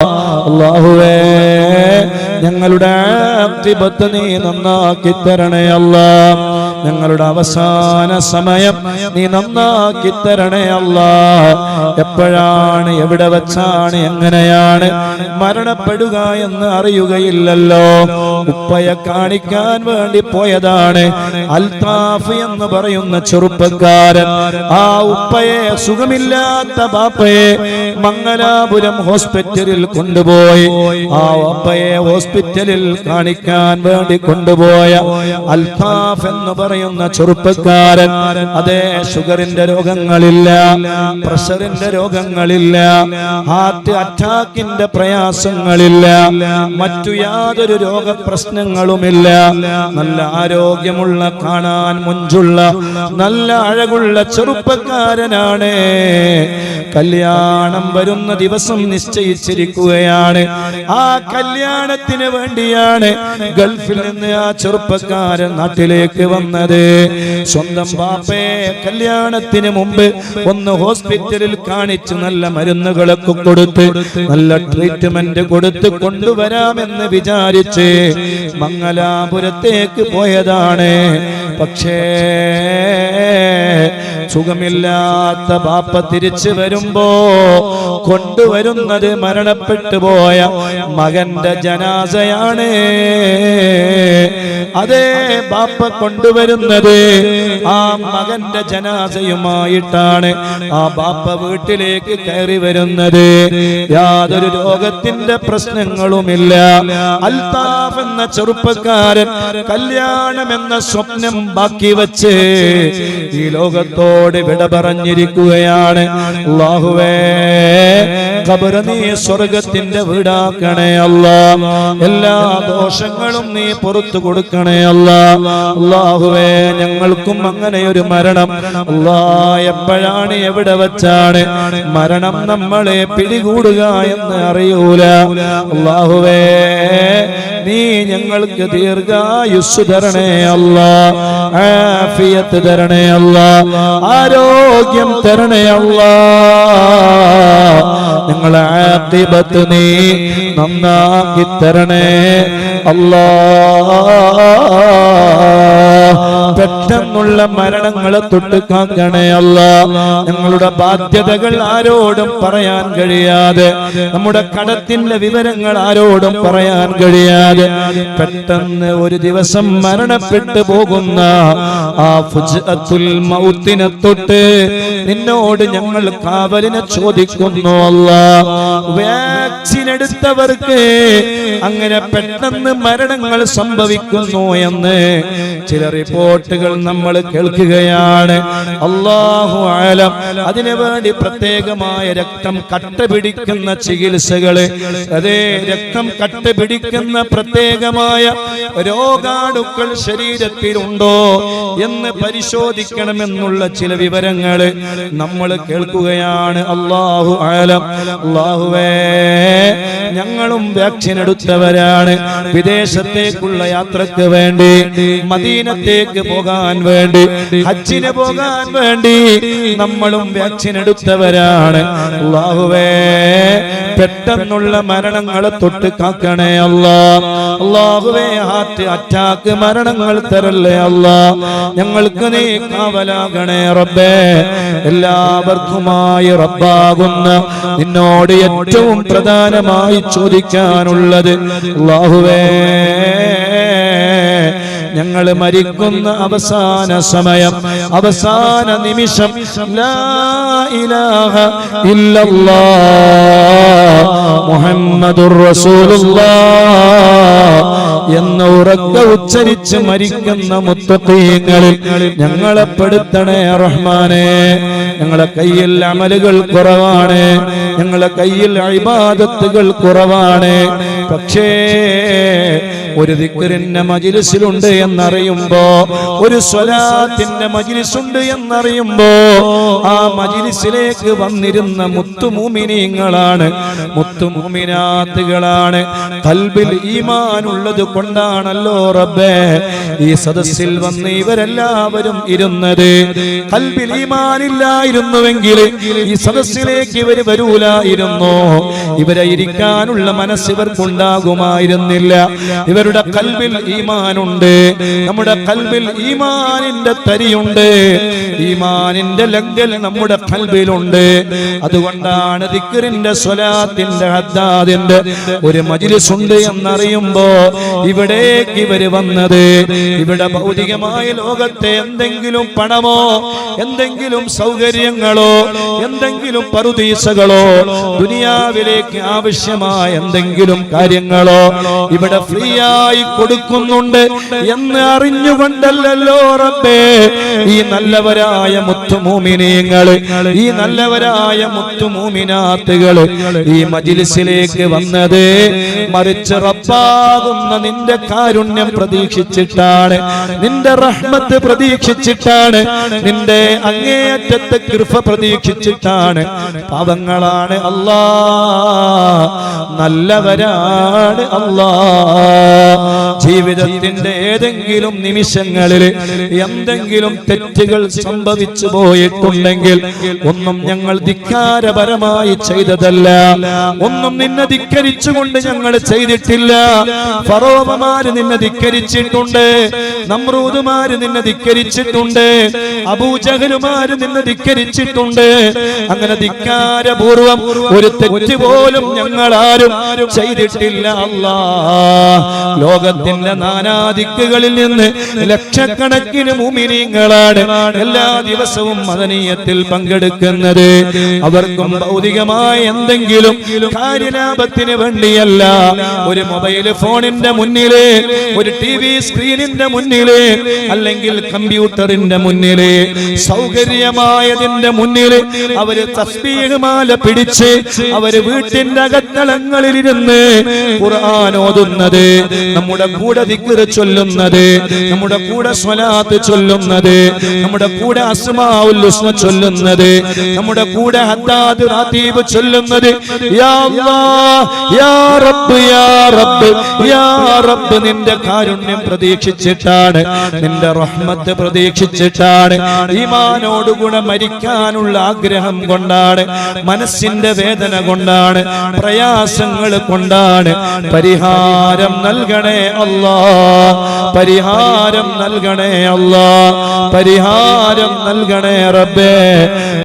അള്ളാഹുവേ ഞങ്ങളുടെ ആക്തിബത്ത് നീ നന്നാക്കി തരണേ അല്ല ഞങ്ങളുടെ അവസാന സമയം നീ നന്നാക്കി തരണേ അല്ല. എപ്പോഴാണ് എവിടെ വെച്ചാണ് എങ്ങനെയാണ് മരണപ്പെടുക എന്ന് അറിയുകയില്ലല്ലോ. ഉപ്പയെ കാണിക്കാൻ വേണ്ടി പോയതാണ് അൽതാഫ് എന്ന് പറയുന്ന ചെറുപ്പക്കാരൻ. ആ ഉപ്പയെ സുഖമില്ലാത്ത ബാപ്പയെ മംഗലാപുരം ഹോസ്പിറ്റലിൽ കൊണ്ടുപോയി. ആ ഉപ്പയെ ഹോസ്പിറ്റലിൽ കാണിക്കാൻ വേണ്ടി കൊണ്ടുപോയ അൽതാഫ് എന്ന് പറയുന്ന ചെറുപ്പക്കാരൻ അതേ ഷുഗറിന്റെ രോഗങ്ങളില്ല പ്രഷറിന്റെ രോഗങ്ങളില്ല ഹാർട്ട് അറ്റാക്കിന്റെ പ്രയാസങ്ങളില്ല മറ്റു യാതൊരു രോഗപ്രശ്നങ്ങളുമില്ല. നല്ല ആരോഗ്യമുള്ള കാണാൻ മുഞ്ചുള്ള നല്ല അഴകുള്ള ചെറുപ്പക്കാരനാണ്. കല്യാണം വരുന്ന ദിവസം നിശ്ചയിച്ചിരിക്കുകയാണ്. ആ കല്യാണത്തിന് വേണ്ടിയാണ് ഗൾഫിൽ നിന്ന് ആ ചെറുപ്പക്കാരൻ നാട്ടിലേക്ക് വന്നത്. സ്വന്തം ബാപ്പയെ കല്യാണത്തിന് മുമ്പ് ഒന്ന് ഹോസ്പിറ്റലിൽ കാണിച്ച് നല്ല മരുന്നുകളൊക്കെ കൊടുത്ത് നല്ല ട്രീറ്റ്മെന്റ് കൊടുത്ത് കൊണ്ടുവരാമെന്ന് വിചാരിച്ച് മംഗലാപുരത്തേക്ക് പോയതാണ്. പക്ഷേ സുഖമില്ലാത്ത ബാപ്പ തിരിച്ചു വരുമ്പോ കൊണ്ടുവരുന്നത് മരണപ്പെട്ടു പോയ മകന്റെ ജനാസയാണ്. അതേ ബാപ്പ കൊണ്ടുവരുന്നത് ആ മകന്റെ ജനാസയുമായിട്ടാണ് ആ ബാപ്പ വീട്ടിലേക്ക് കയറി വരുന്നത്. യാതൊരു രോഗത്തിന്റെ പ്രശ്നങ്ങളുമില്ല. അൽതാഫ് എന്ന ചെറുപ്പക്കാരൻ കല്യാണം എന്ന സ്വപ്നം ബാക്കി വച്ച് ഈ ലോകത്തോട് വിട പറഞ്ഞിരിക്കുകയാണ്. ഖബർ നീ സ്വർഗത്തിന്റെ വീടാക്കണേ അല്ല. എല്ലാ ദോഷങ്ങളും നീ പുറത്തു കൊടുക്കണേ അല്ല. അല്ലാഹുവേ ഞങ്ങൾക്കും അങ്ങനെ ഒരു മരണം. അല്ലാ എപ്പോഴാണ് എവിടെ വെച്ചാണ്? മരണം നമ്മളെ പിടികൂടുക എന്ന് അറിയൂല. അല്ലാഹുവേ നീ ഞങ്ങൾക്ക് ദീർഘായുസ് തരണേ അല്ല ആഫിയത്ത് തരണേ അല്ല ആരോഗ്യം തരണേ അല്ല. ഞങ്ങളെ ആക്കിബത്ത് നീ നന്നാക്കി തരണേ. പെട്ടെന്നുള്ള മരണങ്ങളെ തൊട്ട് കാക്കണേ അല്ല ഞങ്ങളുടെ ബാധ്യതകൾ ആരോടും പറയാൻ കഴിയാതെ നമ്മുടെ കടത്തിന്റെ വിവരങ്ങൾ ആരോടും പറയാൻ കഴിയാതെ പെട്ടെന്ന് ഒരു ദിവസം മരണപ്പെട്ടു പോകുന്ന ആ ഫുജ്അത്തുൽ മൗത്തിനെ തൊട്ട് നിന്നോട് ഞങ്ങൾ കാവലിനെ ചോദിക്കുന്നു അല്ല വാക്സിൻ എടുത്തവർക്ക് അങ്ങനെ പെട്ടെന്ന് മരണങ്ങൾ സംഭവിക്കുന്നു എന്ന് ചില റിപ്പോർട്ടുകൾ നമ്മൾ കേൾക്കുകയാണ്. അള്ളാഹു ആലം അതിനു വേണ്ടി പ്രത്യേകമായ രക്തം കട്ട പിടിക്കുന്ന ചികിത്സകൾ അതേ രക്തം കട്ട പിടിക്കുന്ന പ്രത്യേകമായ രോഗാണുക്കൾ ശരീരത്തിലുണ്ടോ എന്ന് പരിശോധിക്കണമെന്നുള്ള ചില വിവരങ്ങൾ നമ്മൾ കേൾക്കുകയാണ്. അള്ളാഹു ആലം അള്ളാഹുവേ ഞങ്ങളും വാക്സിൻ എടുത്തവരാണ് വിദേശത്തേക്കുള്ള യാത്രയ്ക്ക് വേണ്ടി മദീനത്തേക്ക് പോകാൻ വേണ്ടി ഹജ്ജിന് പോകാൻ വേണ്ടി നമ്മളും വാക്സിൻ എടുത്തവരാണ് പെട്ടെന്നുള്ള മരണങ്ങളെ തൊട്ട് കാക്കണേ അല്ല. അള്ളാഹുവേ ഹാർട്ട് അറ്റാക്ക് മരണങ്ങൾ തരല്ലേ അല്ല. ഞങ്ങൾക്ക് നീ കാവലാകണേ റബ്ബേ. എല്ലാവർക്കുമായി റബ്ബാകുന്ന നിന്നോട് ഏറ്റവും പ്രധാനമായി ചോദിക്കാനുള്ളത് അള്ളാഹുവേ ഞങ്ങൾ മരിക്കുന്ന അവസാന സമയം അവസാന നിമിഷം. മുഹമ്മദുർ റസൂലുള്ളാഹ്. എന്ന് ഉറക്ക ഉച്ചരിച്ച് മരിക്കുന്ന മുത്തീങ്ങളിൽ ഞങ്ങളെ പെടുത്തണേ റഹ്മാനെ. ഞങ്ങളെ കയ്യിൽ അമലുകൾ കുറവാണ്. ഞങ്ങളെ കയ്യിൽ അഴിബാദത്തുകൾ കുറവാണ്. പക്ഷേ ഒരു ദിക്കറിന്റെ മജിലിസിലുണ്ട് എന്നറിയുമ്പോ ഒരു സ്വലാത്തിന്റെ മജിലിസുണ്ട് എന്നറിയുമ്പോ ആ മജിലിസിലേക്ക് വന്നിരുന്ന മുത്തുമൂമിനീങ്ങളാണ്. മുത്തുമൂമിനാത്തുകളാണ്. കൽബിൽ ഈമാനുള്ളത് കൊണ്ടാണല്ലോ റബ്ബേ. ഈ സദസ്സിൽ വന്ന് ഇവരെല്ലാവരും ഇരുന്നത്. കൽബിൽ ഈമാനില്ലായിരുന്നുവെങ്കിൽ ഈ സദസ്സിലേക്ക് ഇവർ വരൂലായിരുന്നു. ഇവരെ ഇരിക്കാനുള്ള മനസ്സ് ഇവർക്കുണ്ടാകുമായിരുന്നില്ല. ഇവരുടെ കൽബിൽ ഈമാനുണ്ട്. നമ്മുടെ കൽബിൽ ഈമാനിന്റെ തരിയുണ്ട്. ഈമാനിന്റെ ലങ്കൽ നമ്മുടെ കൽബിലുണ്ട്. അതുകൊണ്ടാണ് ദിക്കറിന്റെ സ്വലാത്തിന്റെ ഹദ്ദാദിന്റെ ഒരു മജിലിസുണ്ട് എന്നറിയുമ്പോ ഇവിടേക്ക് ഇവർ വന്നത്. ഇവിടെ ഭൗതികമായ ലോകത്തെ എന്തെങ്കിലും പണമോ എന്തെങ്കിലും സൗകര്യങ്ങളോ എന്തെങ്കിലും പറുദീസകളോ ദുനിയാവിലേക്ക് ആവശ്യമായ എന്തെങ്കിലും കാര്യങ്ങളോ ഇവിടെ ഫ്രീ ആയി കൊടുക്കുന്നുണ്ട് എന്ന് അറിഞ്ഞുകൊണ്ടല്ലോ റബ്ബേ. ഈ നല്ലവരായ മുത്തുമൂമിനീങ്ങൾ ഈ നല്ലവരായ മുത്തുമൂമിനാത്തുകൾ ഈ മജിലിസിലേക്ക് വന്നത് മറിച്ച് റബ്ബാകുന്ന നിന്റെ കാരുണ്യം പ്രതീക്ഷിച്ചിട്ടാണ് നിന്റെ റഹ്മത്ത് പ്രതീക്ഷിച്ചിട്ടാണ് നിന്റെ അങ്ങേയറ്റത്തെ കൃപ പ്രതീക്ഷിച്ചിട്ടാണ്. പാവങ്ങളാണ് അല്ലാ നല്ലവരാണ് അല്ലാ. ജീവിതത്തിന്റെ ഏതെങ്കിലും നിമിഷങ്ങളിൽ എന്തെങ്കിലും തെറ്റുകൾ സംഭവിച്ചു പോയിട്ടുണ്ടെങ്കിൽ ഒന്നും ഞങ്ങൾ ധിക്കാരപരമായി ചെയ്തതല്ല. ഒന്നും നിന്നെ ധിക്കരിച്ചുകൊണ്ട് ഞങ്ങൾ ചെയ്തിട്ടില്ല. ഫറോവമാര് നിന്നെ ധിക്കരിച്ചിട്ടുണ്ട് നമ്രൂദുമാര് നിന്നെ ധിക്കരിച്ചിട്ടുണ്ട് അബൂജഹലുമാര് നിന്നെ ധിക്കരിച്ചിട്ടുണ്ട് അങ്ങനെ ധിക്കാരപൂർവം ഒരു തെറ്റ് പോലും ഞങ്ങൾ ആരും ചെയ്തിട്ടില്ല അല്ലാ ലോകത്തിന്റെ നാനാദിക്കുകളിൽ നിന്ന് ലക്ഷക്കണക്കിന് മുമിനീങ്ങളാണ് എല്ലാ ദിവസവും മദനീയത്തിൽ പങ്കെടുക്കുന്നത് അവർക്കും ഭൗതികമായ എന്തെങ്കിലും കാര്യലാഭത്തിന് വേണ്ടിയല്ല ഒരു മൊബൈൽ ഫോണിന്റെ മുന്നിൽ ഒരു ടി വി സ്ക്രീനിന്റെ മുന്നിൽ അല്ലെങ്കിൽ കമ്പ്യൂട്ടറിന്റെ മുന്നിൽ സൗകര്യമായതിന്റെ മുന്നിൽ അവർ തസ്ബീഹ്മാല പിടിച്ച് അവർ വീട്ടിന്റെ അകത്തളങ്ങളിലിരുന്ന് ഖുർആൻ ഓതുന്നത് നമ്മുടെ കൂടെ ദിക്ർ ചൊല്ലുന്നത് നമ്മുടെ കൂടെ സ്വലാത്ത് ചൊല്ലുന്നത് നമ്മുടെ കൂടെ അസ്മാഉൽ ഹുസ്ന ചൊല്ലുന്നത് നമ്മുടെ കൂടെ ഹദ്ദാദ് റാത്തീബ് ചൊല്ലുന്നത്. യാ അല്ലാഹ് യാ റബ്ബ് യാ റബ്ബ് യാ റബ്ബ് നിന്റെ കാരുണ്യം പ്രതീക്ഷിച്ചിട്ടാണ് നിന്റെ റഹ്മത്ത് പ്രതീക്ഷിച്ചിട്ടാണ് ഈമാനോട് ഈമാനോടുകൂടെ മരിക്കാനുള്ള ആഗ്രഹം കൊണ്ടാണ് മനസ്സിന്റെ വേദന കൊണ്ടാണ് പ്രയാസങ്ങൾ കൊണ്ടാണ്. പരിഹാരം നൽകണേ അല്ലാ പരിഹാരം നൽകണേ അല്ലാ പരിഹാരം നൽകണേ റബ്ബേ.